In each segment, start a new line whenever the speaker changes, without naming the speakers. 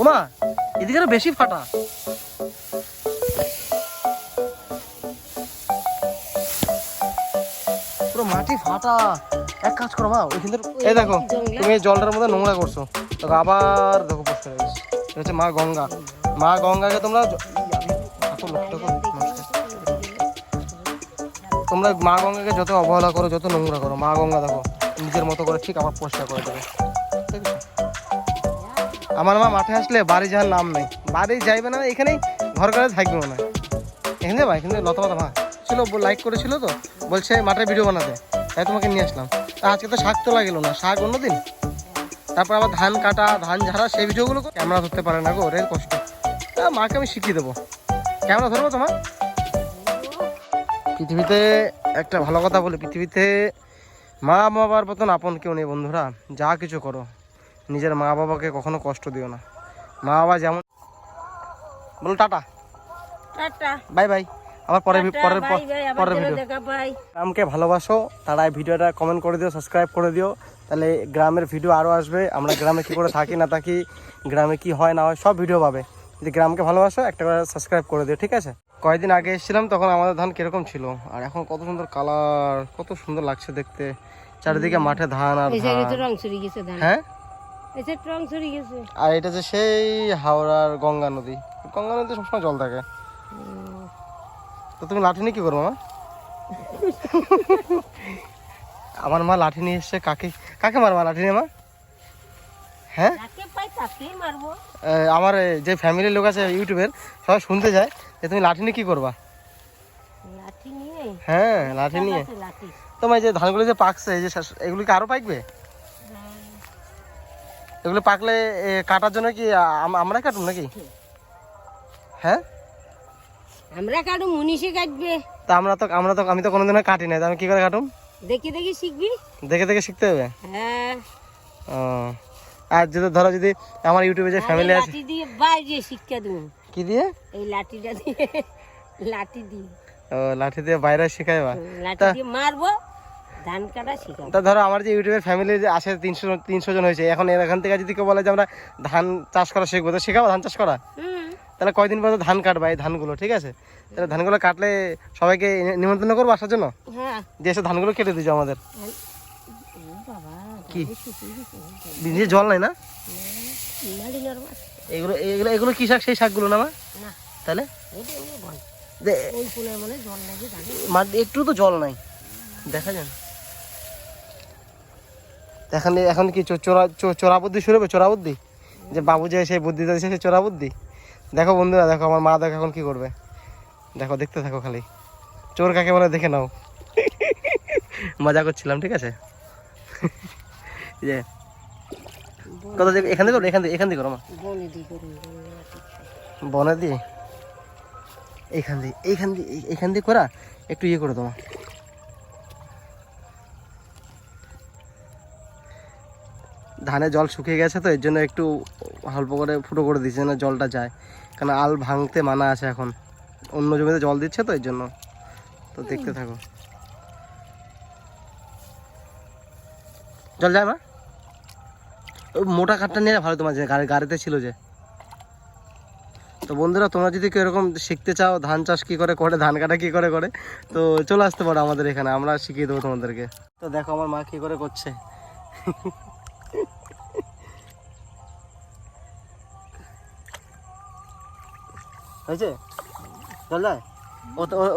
ওমা, এদিকে বেশি ফাটা। পুরো মাটি ফাটা। এক কাজ করো মা, ওইখান এই দেখো, তুমি জলটার মধ্যে নোংরা করছ। দেখো আবার দেখো হয়ে এটা হচ্ছে মা গঙ্গা। মা গঙ্গাকে তোমরা। তোমরা মা গঙ্গাকে যত অবহেলা করো, যত নোংরা করো, মা গঙ্গা দেখো, নিজের মতো করে ঠিক আবার পরিষ্কার করে দেবে। আমার মা মাঠে আসলে বাড়ি যাওয়ার নাম নেই। বাড়ি যাইবে না, এখানেই ঘর করে থাকবে না এখানে ভাই এখানে লতা পাতা মা ছিল লাইক করেছিল তো, বলছে মাঠে ভিডিও বানাতে। তাই তোমাকে নিয়ে আসলাম। তা আজকে তো শাক তোলা গেল না, শাক অন্যদিন। তারপর আবার ধান কাটা, ধান ঝাড়া, সেই ভিডিওগুলো ক্যামেরা ধরতে পারে না গো ওরে কষ্ট। তা মাকে আমি শিখিয়ে দেবো। ক্যামেরা ধরবো তোমার? পৃথিবীতে একটা ভালো কথা বলি, পৃথিবীতে মা বাবার মতন আপন কেউ নেই বন্ধুরা। যা কিছু করো। নিজের মা বাবাকে কখনো কষ্ট দিও না। মা বাবা যেমন বলো টাটা।
টাটা।
Bye bye. আবার পরে পরের পরের ভিডিও গ্রামকে ভালোবাসো তারা ভিডিওটা কমেন্ট করে দিও সাবস্ক্রাইব করে দিও। তাহলে গ্রামের ভিডিও আরও আসবে। আমরা গ্রামে কী করে থাকি না থাকি গ্রামে কি হয় না হয় সব ভিডিও পাবে। যদি গ্রামকে ভালোবাসো একটা করে সাবস্ক্রাইব করে দিও ঠিক আছে? কয়েকদিন আগে এসেছিলাম তখন আমাদের ধান কীরকম ছিল? আর এখন কত সুন্দর কালার কত সুন্দর লাগছে দেখতে। চারিদিকে মাঠে ধান আর হ্যাঁ? আর এটা যে সেই হাওড়ার গঙ্গা নদী গঙ্গা নদীতে সবসময় জল থাকে। তো তুমি লাঠি নিয়ে কি করব মা? আমার মা লাঠি নিয়ে এসছে কাকে কাকে মারবা লাঠি নিয়ে মা? হ্যাঁ? আমার যে ফ্যামিলির লোক আছে ইউটিউবের সবাই শুনতে যায় যে তুমি লাঠি নিয়ে কি করবা। হ্যাঁ লাঠি নিয়ে। তোমার যে ধানগুলো যে পাকছে এই যে এগুলো কি আরও পাকবে? এগুলো পাকলে কাটার জন্য কি আমরা কাটুম নাকি? হ্যাঁ?
আমরা কাটু মুনিশে কাটবে।
তা আমরা তো আমরা তো আমি তো কোনোদিনও কাটি নাই তো আমি কি করে কাটুম?
দেখি দেখি শিখবি।
দেখে দেখে শিখতে হবে?
হ্যাঁ।
ও আর যদি ধরো যদি আমার ইউটিউবে যে ফ্যামিলি আছে
লাঠি দিয়ে বাইরে শিক্ষা দেবো।
কি দিয়ে?
এই লাঠিটা দিয়ে লাঠি দিয়ে।
ও লাঠি দিয়ে বাইরে শিখাইবা?
লাঠি দিয়ে মারবো। ধান কাটা
তা ধরো আমার যে ইউটিউবের ফ্যামিলি যে আসে তিনশো তিনশো জন হয়েছে এখন এখান থেকে যদি কেউ বলে যে আমরা ধান চাষ করা শিখব তো শেখাবো ধান চাষ করা? তাহলে কয়দিন পর ধান কাটবা এই ধানগুলো ঠিক আছে? তাহলে ধানগুলো কাটলে সবাইকে নিমন্ত্রণ করব আসার জন্য?
হ্যাঁ।
দিয়ে এসে ধানগুলো কেটে দিছো আমাদের। কি? নিজে জল নাই না? এগুলো এগুলো এগুলো কি শাক? সেই শাকগুলো না মা?
না।
তাহলে? একটু তো জল নাই। দেখা যান এখন এখন কি চো- চোরা চোরা বুদ্ধি শুরু হবে? চোরা বুদ্ধি যে বাবু যে সেই বুদ্ধি দিয়েছে সেই চোরা বুদ্ধি দেখো বন্ধুরা দেখো আমার মা দেখো এখন কি করবে? দেখো দেখতে থাকো খালি। চোর কাকে বলে দেখে নাও। মজা করছিলাম ঠিক আছে? যে এখান থেকে এখান থেকে এখান থেকে করো মা।
বনে
দিয়ে এইখান দিয়ে এইখান দিয়ে এই- এইখান দিয়ে করা? একটু ইয়ে করে তোমার ধানে জল শুকিয়ে গেছে তো, এর জন্য একটু অল্প করে ফুটো করে দিচ্ছে না জলটা যায়। কারণ আল ভাঙতে মানা আছে এখন। অন্য জমিতে জল দিচ্ছে তো, এর জন্য। তো দেখতে থাকো। জল যায় ওই মোটা কাঠটা নিয়ে ভালো তোমার যে গাড়ি, গাড়িতে ছিল যে। তো বন্ধুরা, তোমরা যদি কেউ এরকম শিখতে চাও ধান চাষ কি করে করে, ধান কাটা কি করে করে, তো চলে আসতে পারো আমাদের এখানে। আমরা শিখিয়ে দেবো তোমাদেরকে। তো দেখো আমার মা কি করে করছে। হয়েছে? চল যায়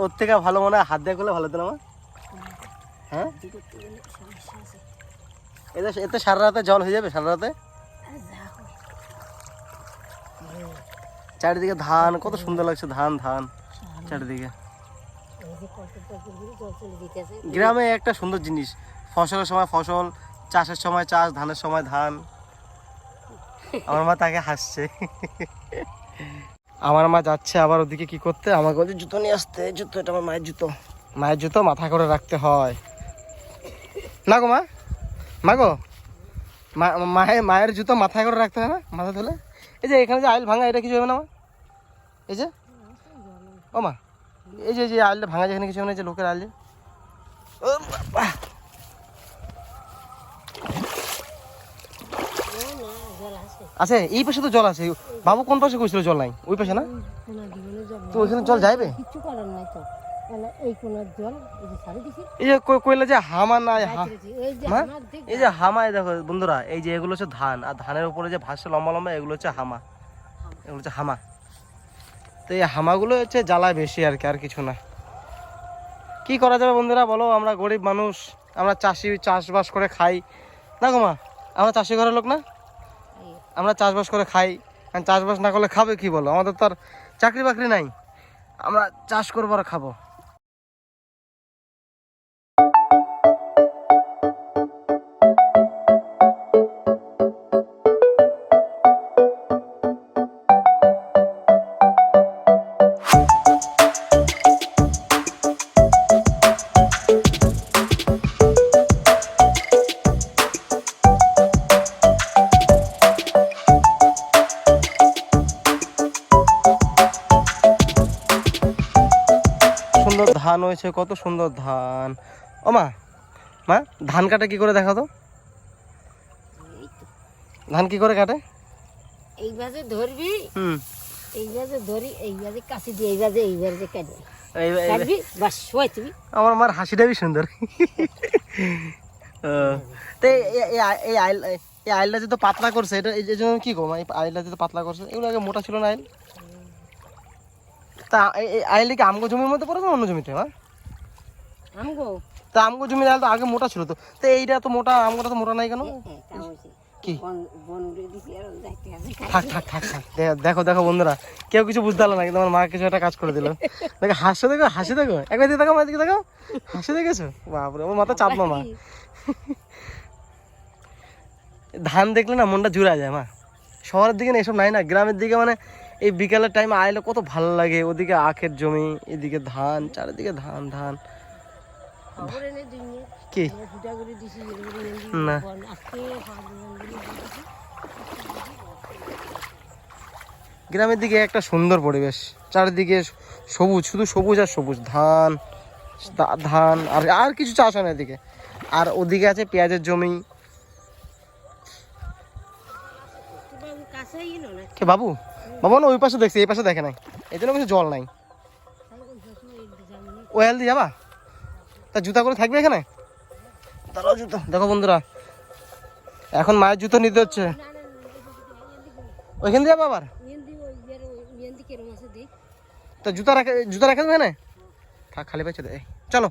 ওর থেকে ভালো মনে হয় হাত দিয়ে করলে ভালো হতো না মা? হ্যাঁ? এতে এতে সারা রাতে জল হয়ে যাবে সারা রাতে? চারিদিকে ধান, কত সুন্দর লাগছে ধান ধান, চারিদিকে। গ্রামে একটা সুন্দর জিনিস, ফসলের সময় ফসল, চাষের সময় চাষ, ধানের সময় ধান। আমার মা তাকে হাসছে। আমার মা যাচ্ছে আবার ওদিকে কি করতে? আমাকে বলছে, জুতো নিয়ে আসতে, জুতো, এটা আমার মায়ের জুতো। মায়ের জুতো মাথা করে রাখতে হয়। না গো মা মা গো মায়ের মায়ের জুতো মাথায় করে রাখতে হয় না, মাথা তুলে? এই যে এখানে যে আইল ভাঙা, এটা কিছু হবে না মা? এই যে? ও মা, এই যে যে আইলটা ভাঙা, যেখানে কিছু হবে না যে লোকের আইল ও বাবা!
আছে?
এই পাশে তো জল আছে। বাবু কোন পাশে কইছিল জল নাই? ওই পাশে না? তো ওইখানে জল যাইবে?
কিচ্ছু করার নাই তো। এই এই যে
কইলে হামা না হা-
এই যে
মা?
আমার দেখ
বন্ধুরা এই যে এগুলো হচ্ছে ধান আর ধানের উপরে যে ভাসছে লম্বা লম্বা এগুলো হচ্ছে হামা। এগুলো হচ্ছে হামা। তো এই হামাগুলো হচ্ছে জ্বালায় বেশি আর কি আর কিছু না। কি করা যাবে বন্ধুরা বলো আমরা গরিব মানুষ আমরা চাষি চাষবাস করে খাই। না গো মা আমরা চাষি ঘরের লোক না? আমরা চাষবাস করে খাই। কারণ চাষবাস না করলে খাবে কি বলো? আমাদের তো আর চাকরি বাকরি নাই। আমরা চাষ করব আর খাব। হয়েছে কত সুন্দর ধান। ও মা মা ধান কাটে কি করে দেখা তো ধান কি করে কাটে?
এই ধরবি
হুম।
এই বাজে ধরি এই কাশি দিয়ে এই বাজে এই বাজে কাটবি।
এই- এই-
কাটবি বাস শোয়াই তুমি
আমার মার হাসিটাই সুন্দর ও, তো এই- এই- এই আই- আইল এই আইলটা যে তো পাতলা করছে এটা এই জন্য কি কম এই আইলটা যে তো পাতলা করছে এগুলো আগে মোটা ছিল না আইল? তা এই- আইলে কি আমগো জমির মধ্যে পড়ে না অন্য জমিতে মা?
আমগো?
তা আমগো জমির আইল তো আগে মোটা ছিল তো। তো এইটা তো মোটা আমগোটা তো মোটা নাই কেন? কি? থাক থাক থাক থাক। দেখো দেখো বন্ধুরা কেউ কিছু বুঝতে পারল না কিন্তু আমার মা কিছু একটা কাজ করে দিল। দেখো হাসে দেখো হাসি দেখো। একবার দিকে দেখো দিকে দেখো হাসি দেখেছ? বাপরে আমার মাথা চাপ মা। ধান দেখলে না মনটা জুড়া যায় মা। শহরের দিকে না এসব নাই না গ্রামের দিকে মানে এই বিকালের টাইমে আইলে কত ভালো লাগে। ওদিকে আখের জমি এদিকে ধান চারিদিকে ধান ধান। কি? না। গ্রামের দিকে একটা সুন্দর পরিবেশ। চারিদিকে সবুজ শুধু সবুজ আর সবুজ। ধান ধান আর আর কিছু চাষ হয় না এদিকে। আর ওদিকে আছে পেঁয়াজের জমি। কে বাবু? বাবু না ওই পাশে দেখছি এই পাশে দেখে নাই। এই জন্য কিছু জল নেই। ও হেলদি যাবা? তা জুতা করে থাকবে এখানে দাঁড়াও জুতো দেখো বন্ধুরা এখন মায়ের জুতো নিতে হচ্ছে ওইখান দিয়ে যাব আবার তা জুতা রাখে জুতা রাখে দেবে এখানে থাক খালি পাইছে দে চলো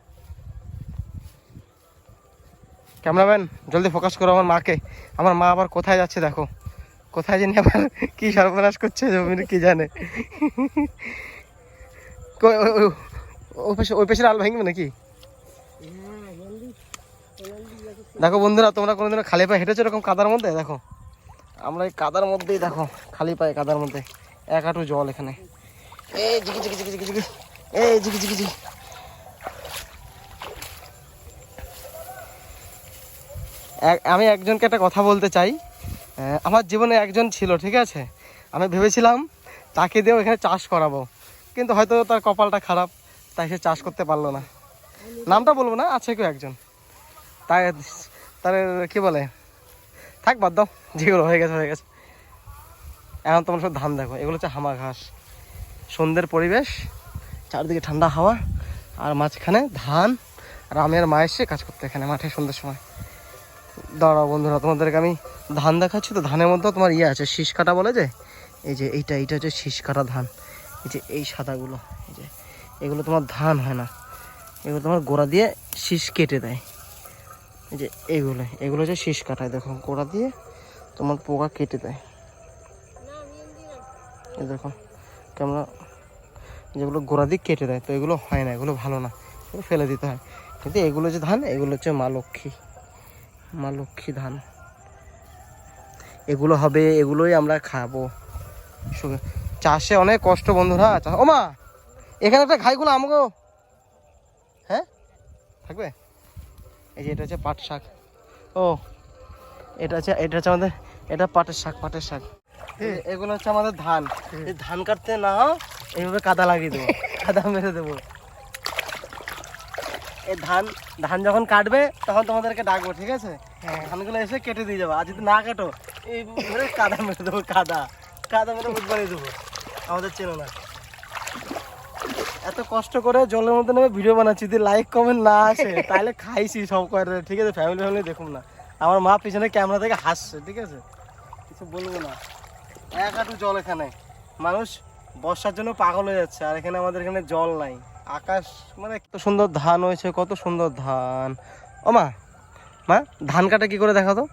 ক্যামেরাম্যান জলদি ফোকাস করো আমার মাকে আমার মা আবার কোথায় যাচ্ছে দেখো কোথায় জানি আবার কি সর্বনাশ করছে জমির কি জানে কই, ওই- ওই- ওই পাশে আল ভাঙবে নাকি
হ্যাঁ মেহেন্দি মেহেন্দি লাগে
দেখো বন্ধুরা, তোমরা কোনোদিনও খালি পায়ে হেঁটেছো এরকম কাদার মধ্যে? দেখো, আমরা এই কাদার মধ্যেই দেখো, খালি পায়ে কাদার মধ্যে এক হাঁটু জল এখানে। এই জিকি জিকি জিকি জিকি জিকি এই জিকি জিকি আমি একজনকে একটা কথা বলতে চাই। আমার জীবনে একজন ছিল, ঠিক আছে? আমি ভেবেছিলাম তাকে দিয়েও এখানে চাষ করাবো, কিন্তু হয়তো তার কপালটা খারাপ, তাই সে চাষ করতে পারল না। নামটা বলব না, আছে কেউ একজন? তাই তার কি বলে? থাক, বাদ দাও। যেগুলো হয়ে গেছে হয়ে গেছে। এখন তোমার সব ধান দেখো। এগুলো হচ্ছে হামা ঘাস। সন্ধ্যের পরিবেশ, চারদিকে ঠান্ডা হাওয়া, আর মাঝখানে ধান। আর মা এসে কাজ করতে এখানে মাঠে সন্ধ্যের সময়। দাঁড়াও বন্ধুরা, তোমাদেরকে আমি ধান দেখাচ্ছি। তো ধানের মধ্যেও তোমার ইয়ে আছে, শীষ কাটা বলে যে? এই যে এইটা এইটা হচ্ছে শীষ কাটা ধান। এই যে এই সাদাগুলো, এই যে। এগুলো তোমার ধান হয় না। এগুলো তোমার গোড়া দিয়ে শীষ কেটে দেয়। যে এগুলো এগুলো হচ্ছে শীষ কাটায় দেখো, গোড়া দিয়ে তোমার পোকা কেটে দেয়। দেখো ক্যামেরা যেগুলো গোড়া দিয়ে কেটে দেয়, তো এগুলো হয় না, এগুলো ভালো না, এগুলো ফেলে দিতে হয়। কিন্তু এগুলো যে ধান, এগুলো হচ্ছে মা লক্ষ্মী মা লক্ষ্মী ধান। এগুলো হবে, এগুলোই আমরা খাব। চাষে অনেক কষ্ট, বন্ধুরা ও মা এখানে একটা ঘাইগুলো আমাকে হ্যাঁ? থাকবে? এই যে এটা হচ্ছে পাট শাক। ও এটা হচ্ছে এটা হচ্ছে আমাদের এটা পাটের শাক পাটের শাক। এগুলো হচ্ছে আমাদের ধান। এই ধান কাটতে না এইভাবে কাদা লাগিয়ে দেবো। কাদা মেরে দেবো। এই ধান ধান যখন কাটবে তখন তোমাদেরকে ডাকবো ঠিক আছে?
হ্যাঁ।
ধানগুলো এসে কেটে দিয়ে যাব। আর যদি না কাটো এই কাদা মেরে দেবো কাদা। কাদা মেরে বুধবারে দেবো। আমাদের চেনো না। এত কষ্ট করে জলের মধ্যে নেমে ভিডিও বানাচ্ছি যদি লাইক কমেন্ট না আসে তাহলে খাইছি সব করে ঠিক আছে ফ্যামিলি ফ্যামিলি দেখুন না। আমার মা পিছনে ক্যামেরা থেকে হাসছে ঠিক আছে? কিছু বলব না। এক হাঁটু জল এখানে। মানুষ বর্ষার জন্য পাগল হয়ে যাচ্ছে আর এখানে আমাদের এখানে জল নাই। আকাশ মানে কত সুন্দর ধান হয়েছে কত সুন্দর ধান। ও মা মা ধান কাটে কি করে দেখা তো
তো।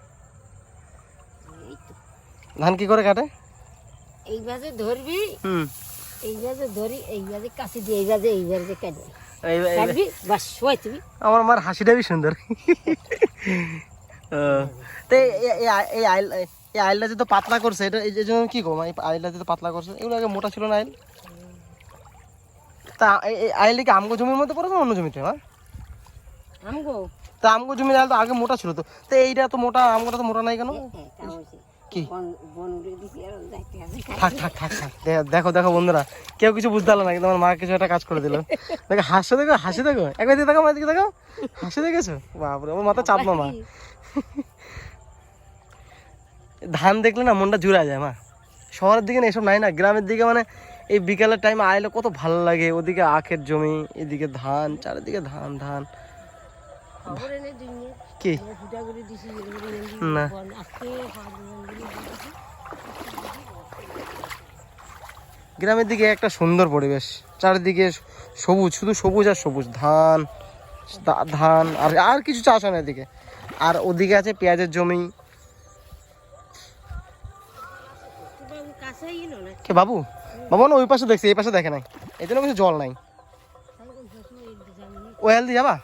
ধান কি করে কাটে?
এই বাজে ধরবি
হুম।
এই বাজে ধরি এই বাজে কাছে দিয়ে এই বাজে এই বাজে কাটবি বাস তুমি
আমার মার হাসিটাই সুন্দর। তো এই- এই- এই আই- এই আইল এই আইলটা যে তো পাতলা করছে এটা এই জন্য কি গো এই আইলটা যে তো পাতলা করছে এগুলো আগে মোটা ছিল না আইল? তা এই- এই কি আমগো জমির মধ্যে পড়ে না অন্য জমিতে মা
আমগো?
তা আমগো জমির আইল তো আগে মোটা ছিল তো। তো এইটা তো মোটা আমগোটা তো মোটা নাই কেন?
হ্যাঁ, হ্যাঁ।
কি? থাক থাক থাক থাক। দেখো দেখো বন্ধুরা কেউ কিছু বুঝতে পারল না কিন্তু আমার মা কিছু একটা কাজ করে দিল। দেখো হাসে দেখো হাসি দেখো। একবার দিকে দেখো আমার দিকে দেখো। হাসি দেখেছ? বাপরে আমার মাথা চাপ না মা। ধান দেখলে না মনটা জুড়া যায় মা। শহরের দিকে না এসব নাই না। গ্রামের দিকে মানে এই বিকালের টাইমে আইলে কত ভালো লাগে। ওদিকে আখের জমি এদিকে ধান চারিদিকে ধান ধান। কি? না। গ্রামের দিকে একটা সুন্দর পরিবেশ। চারিদিকে সবুজ, শুধু সবুজ আর সবুজ। ধান ধান, আর আর কিছু চাষ হয় না এদিকে। আর ওদিকে আছে পেঁয়াজের জমি। কে, বাবু? বাবু, না, ওই পাশে দেখছি, এই পাশে দেখে নাই। এই জন্য কিছু জল নাই। ও হেলদি যাবা?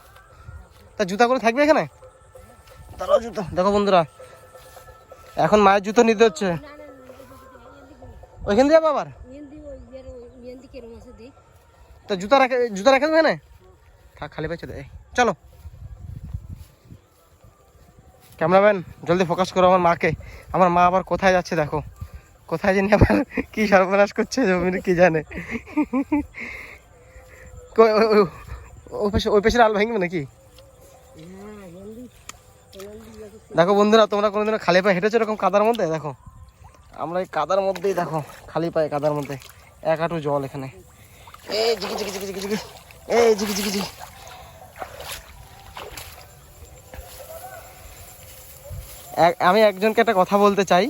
তা জুতা করে থাকবে এখানে? দাঁড়াও জুতো। দেখো বন্ধুরা এখন মায়ের জুতো নিতে হচ্ছে।
না না না
ওইখান দিয়ে আবার? তা জুতা রাখে জুতা রাখে দেবে এখানে? থাক খালি পাইছে দে চলো। ক্যামেরাম্যান জলদি ফোকাস করো আমার মাকে। আমার মা আবার কোথায় যাচ্ছে দেখো। কোথায় জানি আবার কি সর্বনাশ করছে জমির কি জানে। ওই পাশে ওই পাশের আল ভাঙবে নাকি? দেখো বন্ধুরা, তোমরা কোনোদিনও খালি পায়ে হেঁটেছো এরকম কাদার মধ্যে? দেখো, আমরা এই কাদার মধ্যেই দেখো, খালি পায়ে কাদার মধ্যে এক হাঁটু জল এখানে। এই জিকি জিকি জিকি এই জিকি জিকি আমি একজনকে একটা কথা বলতে চাই।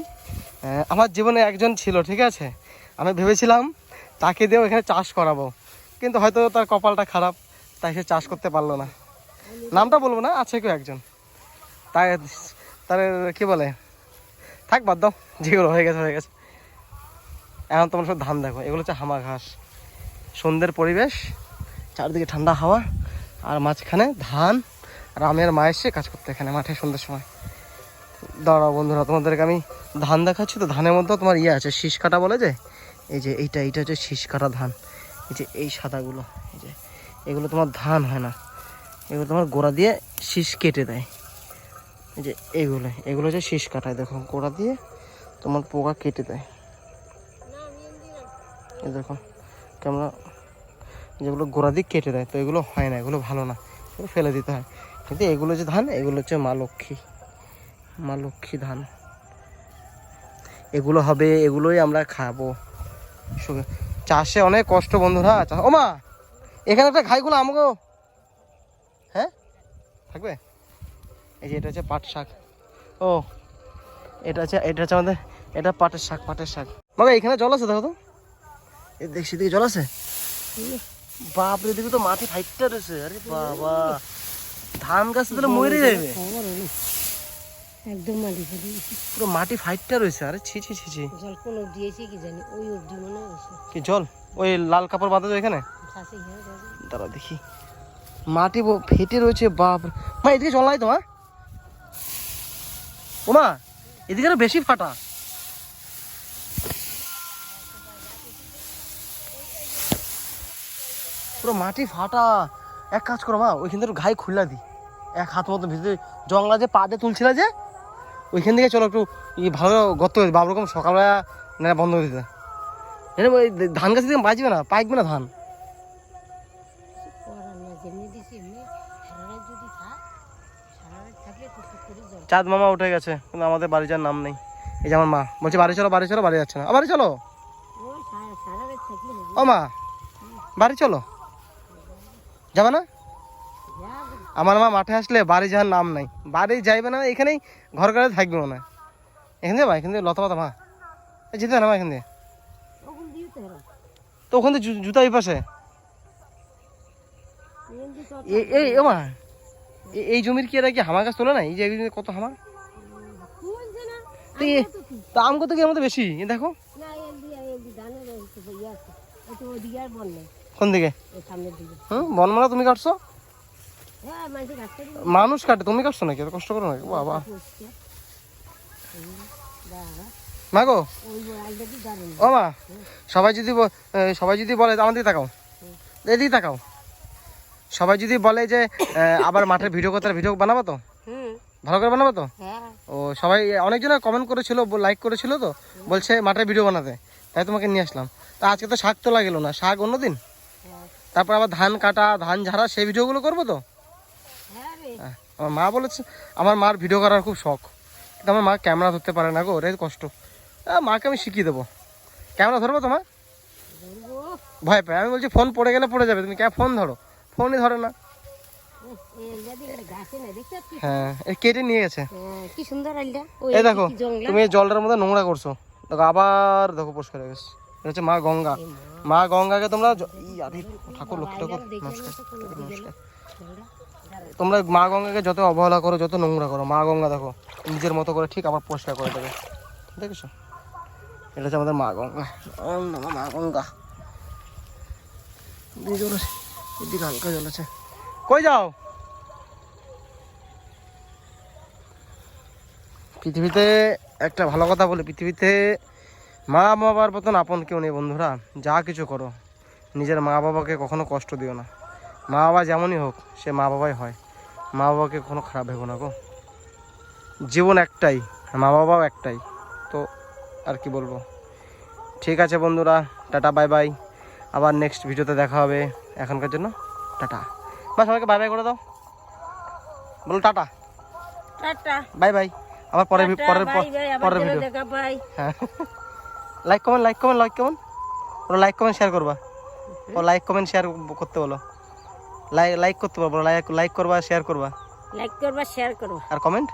আমার জীবনে একজন ছিল, ঠিক আছে? আমি ভেবেছিলাম তাকে দিয়েও এখানে চাষ করাবো, কিন্তু হয়তো তার কপালটা খারাপ, তাই সে চাষ করতে পারল না। নামটা বলব না, আছে কেউ একজন? তাই তার কি বলে? থাক, বাদ দাও। যেগুলো হয়ে গেছে হয়ে গেছে। এখন তোমার সব ধান দেখো, এগুলো হচ্ছে হামা ঘাস। সন্ধ্যের পরিবেশ, চারিদিকে ঠান্ডা হাওয়া, আর মাঝখানে ধান আর মা এসে কাজ করতে এখানে মাঠে সন্ধ্যের সময়। দাঁড়াও বন্ধুরা, তোমাদেরকে আমি ধান দেখাচ্ছি। তো ধানের মধ্যেও তোমার ইয়ে আছে, শীষ কাটা বলে যে, এই যে এইটা এইটা হচ্ছে শীষ কাটা ধান। এই যে এই সাদাগুলো, এই যে, এগুলো তোমার ধান হয় না। এগুলো তোমার গোড়া দিয়ে শীষ কেটে দেয়। যে এগুলো এগুলো হচ্ছে শীষ কাটায়, দেখো, গোড়া দিয়ে তোমার পোকা কেটে দেয়। দেখো, কেমন যেগুলো গোড়া দিয়ে কেটে দেয়, তো এগুলো হয় না, এগুলো ভালো না, এগুলো ফেলে দিতে হয়। কিন্তু এগুলো যে ধান, এগুলো হচ্ছে মা লক্ষ্মী মা লক্ষ্মী ধান। এগুলো হবে, এগুলোই আমরা খাব। চাষে অনেক কষ্ট, বন্ধুরা। ও মা এখানে একটা ঘাইগুলো আমাকে হ্যাঁ? থাকবে? এই যে এটা হচ্ছে পাট শাক। ও এটা হচ্ছে এটা হচ্ছে আমাদের এটা পাটের শাক পাটের শাক। মানে এখানে জল আছে দেখো তো। এই দেখ সেদিকে জল আছে। বাপরে দিকে তো মাটি ফাইটটা রয়েছে। আরে বাবা। ধান গাছ তাহলে মরে যাবে।
একদম মাটি দিয়েছি
পুরো মাটি ফাইটটা রয়েছে। আরে ছি ছি ছি ছি।
জল কোন দিয়েছি কি জানি। ওই অবধি মনে হয়েছে
কি জল? ওই লাল কাপড় বাঁধা যায় এখানে? দাঁড়া দেখি। মাটি ফেটে রয়েছে বাপ রে। মা এদিকে জল নাই তো মা? ও মা এদিকে আরও বেশি ফাটা। পুরো মাটি ফাটা। এক কাজ করো মা, ওইখান থেকে ঘাই খুললা দি। এক হাত মতো ভিতরে জংলা যে পা দিয়ে তুলছিল যে, ওইখান থেকে চলো একটু ভালো গর্ত করে বাবু রকম সকালবেলা বন্ধ করে দিতে। ওই ধান গাছ দিকে বাঁচবে না, পাইকবে না ধান
করার না যেমনি দিছি এমনি সারা রাত যদি থাক
চাঁদ মামা উঠে গেছে, কিন্তু আমাদের বাড়ি যাওয়ার নাম নেই। এই যে আমার মা, বলছে, বাড়ি চলো বাড়ি চলো, বাড়ি যাচ্ছে না। বাড়ি চলো। ও মা, বাড়ি চলো। যাবে না? আমার মা মাঠে আসলে বাড়ি যাওয়ার নাম নাই। বাড়ি যাইবে না, এখানেই ঘর ঘরে থাকবে হয়। এখান দিয়ে মা এখান দিয়ে লতা পাতা, মা। যেতে না, মা, এখান দিয়ে।
তো
ওখান থেকে জুতা এই পাশে। এই মা। এই জমির কি এরা কি হামা গাছ তোলে না এই যে কত হামা
তুলছে না
তো আম কত কি? আমাদের বেশি? দেখো। কোন দিকে? বনমালা তুমি কাটছো?
হ্যাঁ
মানুষ কাটে তুমি কাটছো নাকি? কষ্ট করো নাকি? বাবা।
বসছে বাবা
মা গো।
ওই আলটা দিয়ে দারুণ
ও মা সবাই যদি সবাই যদি বলে আমার দিকে তাকাও। এদিকে তাকাও। সবাই যদি বলে যে আবার মাঠের ভিডিও করতে ভিডিও বানাবো তো? ভালো করে বানাবো তো?
হ্যাঁ।
ও সবাই অনেকজন কমেন্ট করেছিল লাইক করেছিল তো? বলছে মাঠের ভিডিও বানাতে। তাই তোমাকে নিয়ে আসলাম। তা আজকে তো শাক তোলা গেল না। শাক অন্যদিন? তারপর আবার ধান কাটা ধান ঝাড়া সেই ভিডিওগুলো করব তো?
হ্যাঁ
আমার মা বলেছে আমার মার ভিডিও করার খুব শখ। কিন্তু আমার মা ক্যামেরা ধরতে পারে না গো ওটাই কষ্ট। মাকে আমি শিখিয়ে দেবো। ক্যামেরা ধরবো তোমার? ভয় পায়। আমি বলছি ফোন পড়ে গেলে পড়ে যাবে। তুমি কে ফোন ধরো। ফোনই ধরে না। হ্যাঁ কেটে নিয়ে গেছে দেখো তুমি জলটার মধ্যে নোংরা করছ। দেখো আবার দেখো পরিষ্কার হয়ে গেছে। এটা হচ্ছে মা গঙ্গা।
মা,
তোমরা ঠাকুর লক্ষ্মী ঠাকুর। তোমরা মা গঙ্গাকে যত অবহেলা করো যত নোংরা করো মা গঙ্গা দেখো নিজের মতো করে ঠিক আবার পরিষ্কার করে দেবে। দেখেছ? এটা হচ্ছে আমাদের মা গঙ্গা। মা গঙ্গা। এদিকে হালকা জল আছে। কই যাও? পৃথিবীতে একটা ভালো কথা বলি, পৃথিবীতে মা বাবার মতন আপন কেউ নেই বন্ধুরা। যা কিছু করো, নিজের মা বাবাকে কখনো কষ্ট দিও না। মা বাবা যেমনই হোক, সে মা বাবাই হয়। মা বাবাকে কখনো খারাপ ভেবো না গো। জীবন একটাই, মা বাবাও একটাই। তো আর কি বলব? ঠিক আছে বন্ধুরা, টাটা, বাই বাই। আবার নেক্সট ভিডিওতে দেখা হবে। এখনকার জন্য। টাটা। বা সবাইকে বাই বাই করে দাও। বলো টাটা।
টাটা।
বাই বাই আবার পরের পরের পরের ভিডিও হ্যাঁ। Like comment like comment like comment বলো লাইক কমেন্ট শেয়ার করবা। ও লাইক কমেন্ট শেয়ার করতে বলো। লাইক লাইক করতে বলো লাইক লাইক করবা শেয়ার করবা।
লাইক করবা শেয়ার করবা।
আর কমেন্ট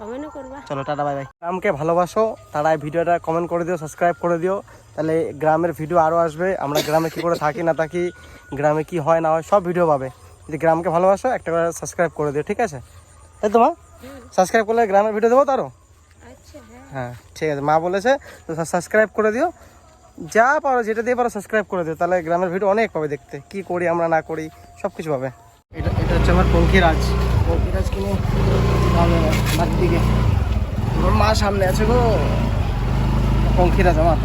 কমেন্টও করবা।
চলো টাটা বাই বাই গ্রামকে ভালোবাসো। তারা ভিডিওটা কমেন্ট করে দিও সাবস্ক্রাইব করে দিও। তাহলে গ্রামের ভিডিও আরও আসবে। আমরা গ্রামে কি করে থাকি না থাকি গ্রামে কি হয় না হয় সব ভিডিও পাবে। যদি গ্রামকে ভালোবাসো একটা করে সাবস্ক্রাইব করে দিও ঠিক আছে? তাই তো মা? সাবস্ক্রাইব করলে গ্রামের ভিডিও দেবো তো আরও
আচ্ছা হ্যাঁ।
হ্যাঁ ঠিক আছে। মা বলেছে তো সাবস্ক্রাইব করে দিও। যা পারো যেটা দিয়ে পারো সাবস্ক্রাইব করে দিও। তাহলে গ্রামের ভিডিও অনেক পাবে দেখতে। কি করি আমরা না করি সব কিছু পাবে। এটা এটা হচ্ছে আমার পঙ্খিরাজ পঙ্খিরাজ কিনে বাড়ির দিকে। মা সামনে আছে গো। পঙ্খিরাজ আমার।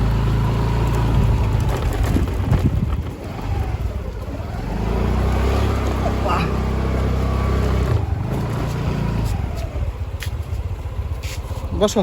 বসো।